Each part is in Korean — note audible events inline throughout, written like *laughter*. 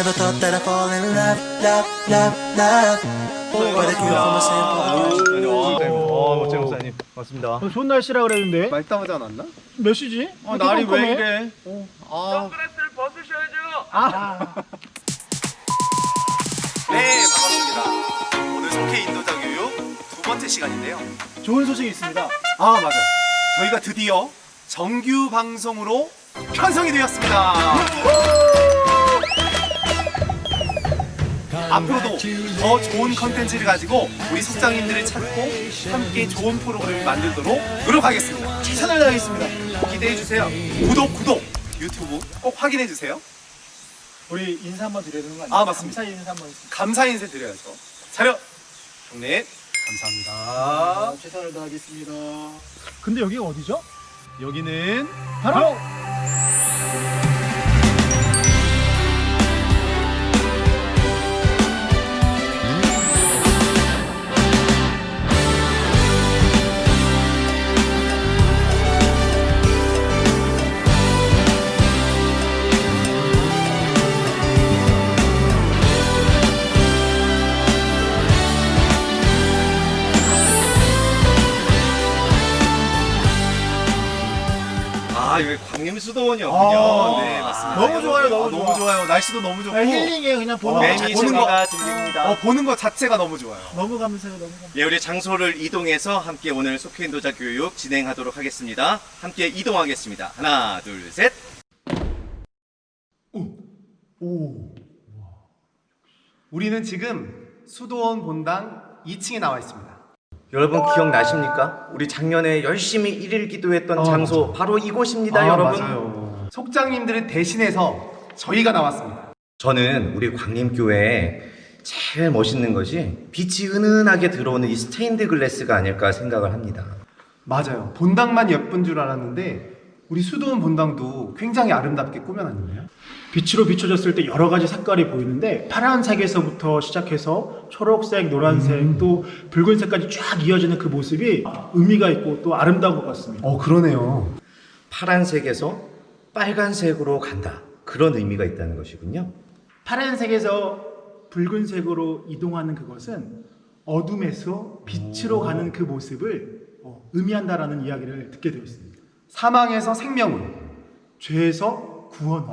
Never thought that I'd fall in love, love, love, love. But I grew up from a simple home. 어, 멋진 목사님. 맞습니다. 어, 좋은 날씨라 그랬는데 말다하지 않았나? 몇 시지? 아, 날이 왜 깜깜해? 이래? 아, *laughs* 네 반갑습니다. 오늘 속해 인도자 교육 두 번째 시간인데요. 좋은 소식이 있습니다. 아 맞아. 저희가 드디어 정규 방송으로 편성이 되었습니다. 앞으로도 더 좋은 컨텐츠를 가지고 우리 속장님들을 찾고 함께 좋은 프로그램을 만들도록 노력하겠습니다. 최선을 다하겠습니다. 기대해 주세요. 구독 구독 유튜브 꼭 확인해 주세요. 우리 인사 한번 드려야 되는 거 아니에요? 아, 맞습니다. 감사 인사 한번 해주세요. 감사 인사 드려야죠. 차렷 경례 감사합니다. 아, 최선을 다하겠습니다. 근데 여기가 어디죠? 여기는 바로 아, 여기 광림수도원이었군요. 아, 네 맞습니다. 너무 좋아요, 너무 아, 좋아. 너무 좋아요. 날씨도 너무 좋고 아, 힐링에 그냥 보는 거 매미 보는 거 소리가 들립니다. 어, 보는 것 자체가 너무 좋아요. 너무 감사해요, 너무 감사해요. 예, 우리 장소를 이동해서 함께 오늘 속해인도자 교육 진행하도록 하겠습니다. 함께 이동하겠습니다. 하나, 둘, 셋. 우리는 지금 수도원 본당 2층에 나와 있습니다. 여러분 기억나십니까? 우리 작년에 열심히 일일 기도했던 장소 바로 이곳입니다, 여러분. 아, 맞아요. 속장님들을 대신해서 저희가 나왔습니다. 저는 우리 광림교회에 제일 멋있는 것이 빛이 은은하게 들어오는 이 스테인드 글래스가 아닐까 생각을 합니다. 맞아요. 본당만 예쁜 줄 알았는데 우리 수도원 본당도 굉장히 아름답게 꾸며놨네요. 빛으로 비춰졌을 때 여러 가지 색깔이 보이는데 파란 색에서부터 시작해서 초록색, 노란색, 음. 또 붉은색까지 쫙 이어지는 그 모습이 의미가 있고 또 아름다운 것 같습니다. 어 그러네요. 파란색에서 빨간색으로 간다. 그런 의미가 있다는 것이군요. 파란색에서 붉은색으로 이동하는 그것은 어둠에서 빛으로 가는 그 모습을 어, 의미한다라는 이야기를 듣게 되었습니다. 사망에서 생명으로. 죄에서 구원.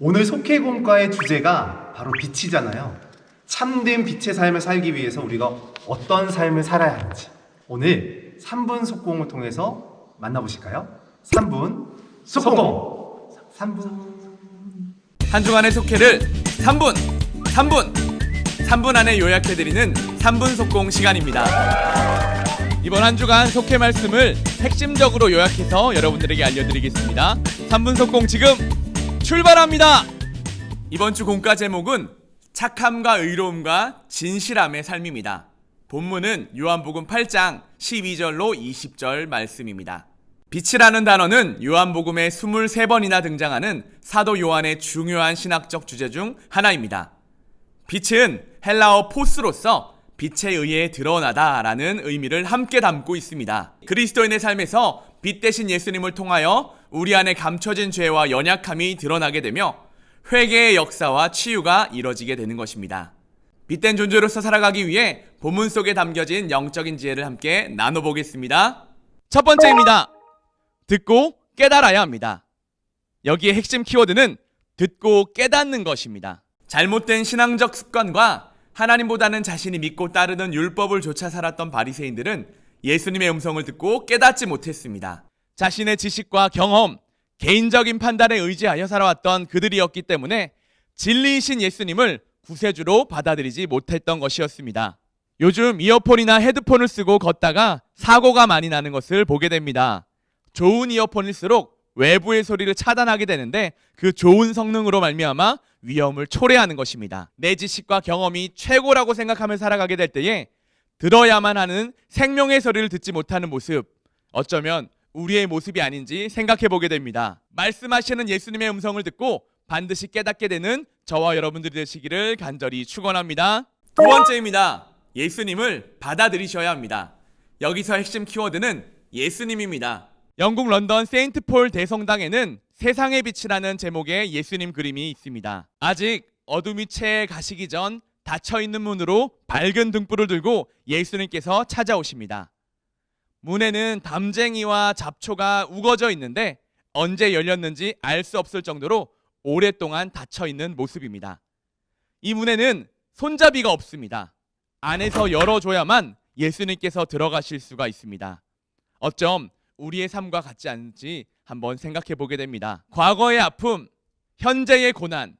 오늘 속해공과의 주제가 바로 빛이잖아요. 참된 빛의 삶을 살기 위해서 우리가 어떤 삶을 살아야 하는지 오늘 3분 속공을 통해서 만나보실까요? 3분 속공. 3분. 한 주간의 속회를 3분, 3분, 3분 안에 요약해드리는 3분 속공 시간입니다. 이번 한 주간 속회 말씀을 핵심적으로 요약해서 여러분들에게 알려드리겠습니다. 3분 속공 지금 출발합니다! 이번 주 공과 제목은 착함과 의로움과 진실함의 삶입니다. 본문은 요한복음 8장 12절로 20절 말씀입니다. 빛이라는 단어는 요한복음에 23번이나 등장하는 사도 요한의 중요한 신학적 주제 중 하나입니다. 빛은 헬라어 포스로서 빛에 의해 드러나다라는 의미를 함께 담고 있습니다. 그리스도인의 삶에서 빛 대신 예수님을 통하여 우리 안에 감춰진 죄와 연약함이 드러나게 되며 회개의 역사와 치유가 이뤄지게 되는 것입니다. 빛된 존재로서 살아가기 위해 본문 속에 담겨진 영적인 지혜를 함께 나눠보겠습니다. 첫 번째입니다. 듣고 깨달아야 합니다. 여기에 핵심 키워드는 듣고 깨닫는 것입니다. 잘못된 신앙적 습관과 하나님보다는 자신이 믿고 따르는 율법을 좇아 살았던 바리새인들은 예수님의 음성을 듣고 깨닫지 못했습니다. 자신의 지식과 경험, 개인적인 판단에 의지하여 살아왔던 그들이었기 때문에 진리이신 예수님을 구세주로 받아들이지 못했던 것이었습니다. 요즘 이어폰이나 헤드폰을 쓰고 걷다가 사고가 많이 나는 것을 보게 됩니다. 좋은 이어폰일수록 외부의 소리를 차단하게 되는데 그 좋은 성능으로 말미암아 위험을 초래하는 것입니다. 내 지식과 경험이 최고라고 생각하며 살아가게 될 때에 들어야만 하는 생명의 소리를 듣지 못하는 모습 어쩌면 우리의 모습이 아닌지 생각해 보게 됩니다. 말씀하시는 예수님의 음성을 듣고 반드시 깨닫게 되는 저와 여러분들이 되시기를 간절히 축원합니다. 두 번째입니다. 예수님을 받아들이셔야 합니다. 여기서 핵심 키워드는 예수님입니다. 영국 런던 세인트 폴 대성당에는 세상의 빛이라는 제목의 예수님 그림이 있습니다. 아직 어둠이 채 가시기 전 닫혀 있는 문으로 밝은 등불을 들고 예수님께서 찾아오십니다. 문에는 담쟁이와 잡초가 우거져 있는데 언제 열렸는지 알 수 없을 정도로 오랫동안 닫혀 있는 모습입니다. 이 문에는 손잡이가 없습니다. 안에서 열어줘야만 예수님께서 들어가실 수가 있습니다. 어쩜 우리의 삶과 같지 않은지 한번 생각해 보게 됩니다. 과거의 아픔, 현재의 고난,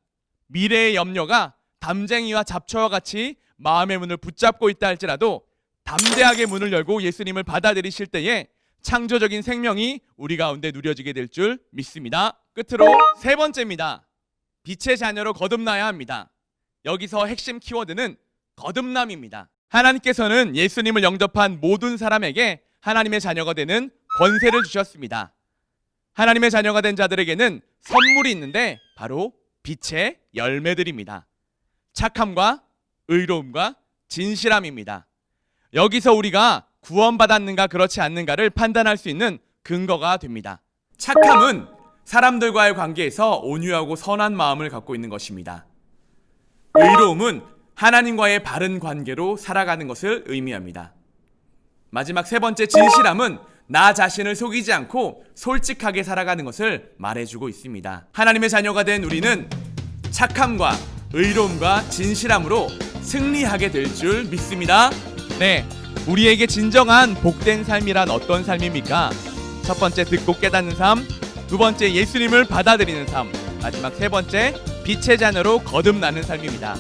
미래의 염려가 담쟁이와 잡초와 같이 마음의 문을 붙잡고 있다 할지라도 담대하게 문을 열고 예수님을 받아들이실 때에 창조적인 생명이 우리 가운데 누려지게 될 줄 믿습니다. 끝으로 세 번째입니다. 빛의 자녀로 거듭나야 합니다. 여기서 핵심 키워드는 거듭남입니다. 하나님께서는 예수님을 영접한 모든 사람에게 하나님의 자녀가 되는 권세를 주셨습니다. 하나님의 자녀가 된 자들에게는 선물이 있는데 바로 빛의 열매들입니다. 착함과 의로움과 진실함입니다. 여기서 우리가 구원받았는가 그렇지 않는가를 판단할 수 있는 근거가 됩니다. 착함은 사람들과의 관계에서 온유하고 선한 마음을 갖고 있는 것입니다. 의로움은 하나님과의 바른 관계로 살아가는 것을 의미합니다. 마지막 세 번째 진실함은 나 자신을 속이지 않고 솔직하게 살아가는 것을 말해주고 있습니다. 하나님의 자녀가 된 우리는 착함과 의로움과 진실함으로 승리하게 될 줄 믿습니다. 네. 우리에게 진정한 복된 삶이란 어떤 삶입니까? 첫 번째 듣고 깨닫는 삶, 두 번째 예수님을 받아들이는 삶, 마지막 세 번째 빛의 자녀로 거듭나는 삶입니다.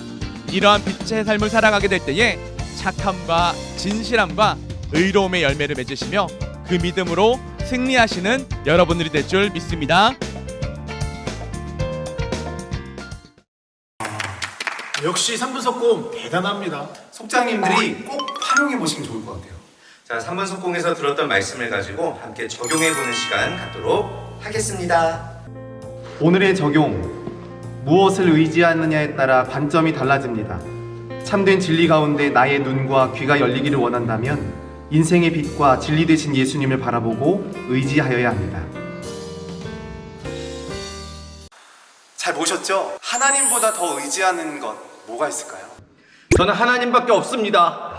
이러한 빛의 삶을 살아가게 될 때에 착함과 진실함과 의로움의 열매를 맺으시며 그 믿음으로 승리하시는 여러분들이 될 줄 믿습니다. 역시 삼분석공 대단합니다. 속장님들이 꼭 활용해 보시면 좋을 것 같아요. 자, 3번 속공에서 들었던 말씀을 가지고 함께 적용해 보는 시간 갖도록 하겠습니다. 오늘의 적용. 무엇을 의지하느냐에 따라 관점이 달라집니다. 참된 진리 가운데 나의 눈과 귀가 열리기를 원한다면 인생의 빛과 진리 되신 예수님을 바라보고 의지하여야 합니다. 잘 보셨죠? 하나님보다 더 의지하는 것 뭐가 있을까요? 저는 하나님밖에 없습니다.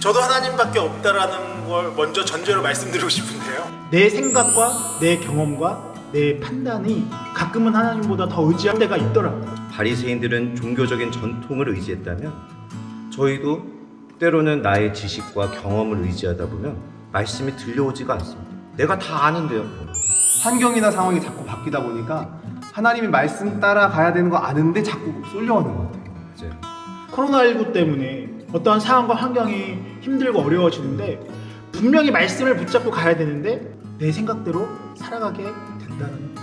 저도 하나님밖에 없다라는 걸 먼저 전제로 말씀드리고 싶은데요. 내 생각과 내 경험과 내 판단이 가끔은 하나님보다 더 의지할 때가 있더라고요. 바리새인들은 종교적인 전통을 의지했다면 저희도 때로는 나의 지식과 경험을 의지하다 보면 말씀이 들려오지가 않습니다. 내가 다 아는데요. 환경이나 상황이 자꾸 바뀌다 보니까 하나님의 말씀 따라 가야 되는 거 아는데 자꾸 쏠려하는 것 같아요. 맞아요. 코로나19 때문에 어떠한 상황과 환경이 힘들고 어려워지는데 분명히 말씀을 붙잡고 가야 되는데 내 생각대로 살아가게 된다는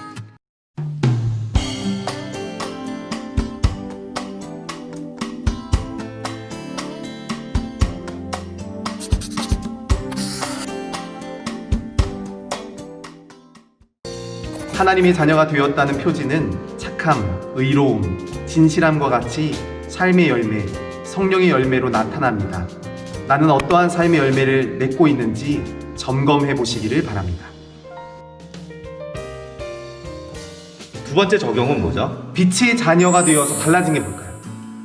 하나님의 자녀가 되었다는 표지는 착함, 의로움, 진실함과 같이 삶의 열매, 성령의 열매로 나타납니다. 나는 어떠한 삶의 열매를 맺고 있는지 점검해 보시기를 바랍니다. 두 번째 적용은 뭐죠? 빛의 자녀가 되어서 달라진 게 뭘까요?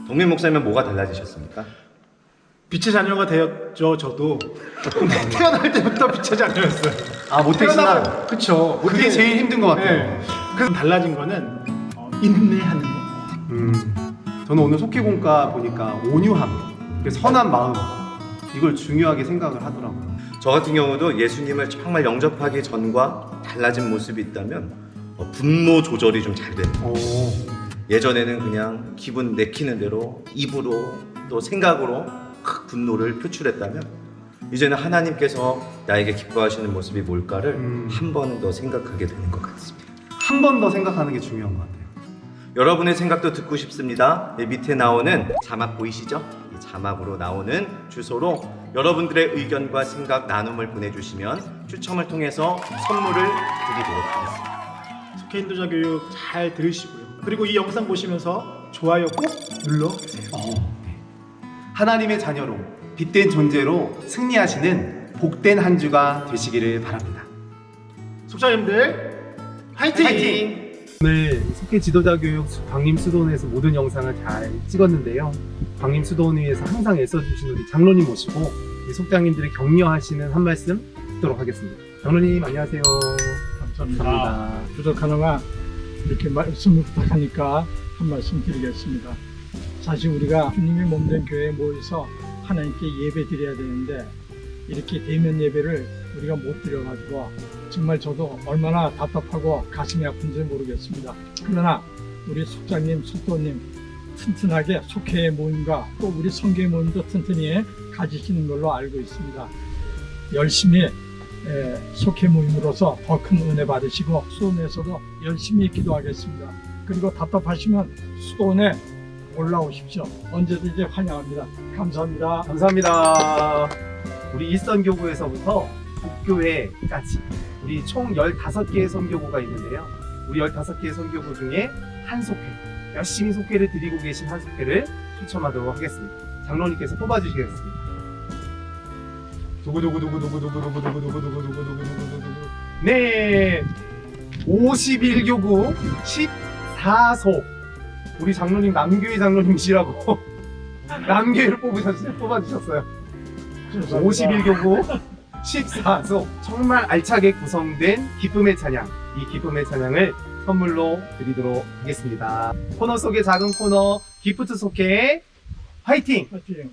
동민 목사님은 뭐가 달라지셨습니까? 빛의 자녀가 되었죠 저도 *laughs* 태어날 때부터 빛의 자녀였어요 아, 모태신앙. 태어나- 그쵸 그게 제일 힘든 것 같아요. 네. 그래서 달라진 거는 어, 인내하는 거 음, 저는 오늘 속회공과 보니까 온유함, 그 선한 마음 이걸 중요하게 생각을 하더라고요. 저 같은 경우도 예수님을 정말 영접하기 전과 달라진 모습이 있다면 어, 분노 조절이 좀 잘. 오, 예전에는 그냥 기분 내키는 대로 입으로 또 생각으로 크 분노를 표출했다면 이제는 하나님께서 나에게 기뻐하시는 모습이 뭘까를 음. 한 번 더 생각하게 되는 것 같습니다. 한 번 더 생각하는 게 중요한 것 같아요. 여러분의 생각도 듣고 싶습니다. 이 밑에 나오는 자막 보이시죠? 이 자막으로 나오는 주소로 여러분들의 의견과 생각 나눔을 보내주시면 추첨을 통해서 선물을 드리도록 하겠습니다. 속해 인도자 교육 잘 들으시고요 그리고 이 영상 보시면서 좋아요 꼭 눌러주세요 하나님의 자녀로 빛된 존재로 승리하시는 복된 한 주가 되시기를 바랍니다. 속자님들 화이팅! 오늘 속해 지도자 교육 광림 수도원에서 모든 영상을 잘 찍었는데요. 광림 수도원위에서 항상 애써주신 우리 장로님 모시고 이 속장님들의 격려하시는 한 말씀 듣도록 하겠습니다. 장로님 안녕하세요. 감사합니다. 부족하나마 이렇게 말씀을 부탁하니까 한 말씀 드리겠습니다. 사실 우리가 주님의 몸된 교회에 모여서 하나님께 예배 드려야 되는데 이렇게 대면 예배를 우리가 못 드려가지고 정말 저도 얼마나 답답하고 가슴이 아픈지 모르겠습니다. 그러나 우리 속장님, 속도님 튼튼하게 속회의 모임과 또 우리 성교의 모임도 튼튼히 가지시는 걸로 알고 있습니다. 열심히 에, 속회 모임으로서 더 큰 은혜 받으시고 수원에서도 열심히 기도하겠습니다. 그리고 답답하시면 수도원에 올라오십시오. 언제든지 환영합니다. 감사합니다. 감사합니다. 우리 일선교구에서부터 북교회까지 우리 총 15개의 선교구가 있는데요. 우리 15개의 선교구 중에 한 속회, 열심히 속회를 드리고 계신 한 속회를 추첨하도록 하겠습니다. 장로님께서 뽑아주시겠습니다. 두구두구두구두구두구두구두구두구두구두구두구두구 네 51교구 14소 우리 장로님 남교회 장로님이시라고 *laughs* 남교회를 뽑으셨어요 뽑아주셨어요 51교구 14소 정말 알차게 구성된 기쁨의 찬양 이 기쁨의 찬양을 선물로 드리도록 하겠습니다 코너 속의 작은 코너 기프트 속회 화이팅! 파이팅!